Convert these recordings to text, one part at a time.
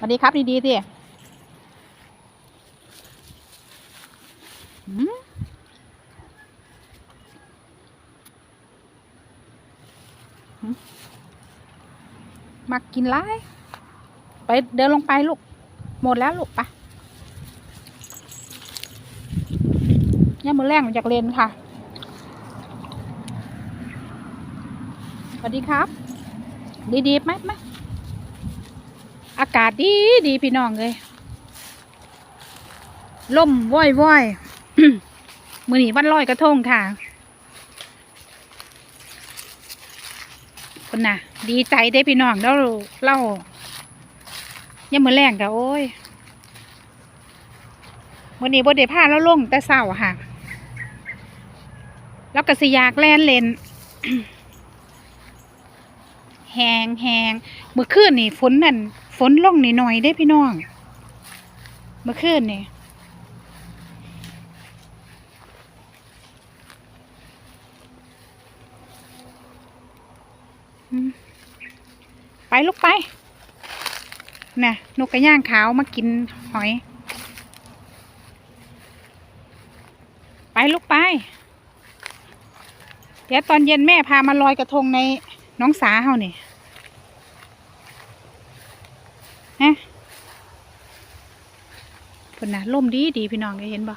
สวัสดีครับ ดีๆสิมักกินไรไปเดินลงไปลูก หมดแล้วลูกไปเนี่ยมือแรงมาจากเลนค่ะ สวัสดีครับ ดีๆไหมไหม อากาศดีดีพี่น้องเลยล่มว่อยว่อยมือหนีวันลอยกระทงค่ะคนน่ะ ดีใจได้พี่น้องแล้วเล่ายังมือแรงกับโอ้ยมือหนีบ่ได้พาแล้วลงแต่เศร้าค่ะ แล้วก็สิอยากแล่นเลนแหงแหงมื่อคืนนี่ฝนนั่น ฝนลงนิดหน่อยได้พี่น้องเมื่อคืนนี่ไปลูกไปน่ะนกกระย่างขาวมากินหอย ไปลูกไป เดี๋ยวตอนเย็นแม่พามาลอยกระทงในน้องสาเฮานี่ ฮะพิ่นนะล่มดีดีพี่น้องได้เห็นบ่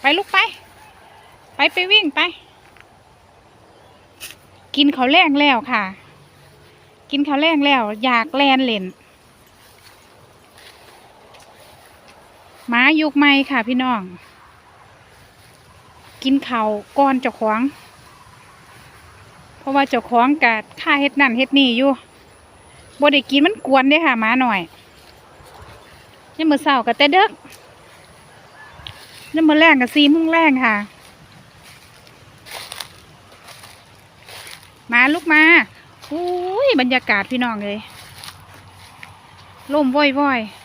ไปลูกไป ไปไปวิ่งไป กินเขาแรงแล้วค่ะ กินเขาแรงแล้ว อยากแลนเล่น หมายุกใหม่ค่ะพี่น้อง กินเขาก่อนเจ้าของ เพราะว่าเจ้าของกะค่าเฮ็ดนั่นเฮ็ดนี่อยู่บ่ได้กินมันกวนเด้ค่ะหมาหน่อยยังมือเช้าก็แต่เด็กยังมือแรงก็4โมงแรงค่ะ มาลูกมาอุ้ยบรรยากาศพี่น้องเลยลมว่อยๆ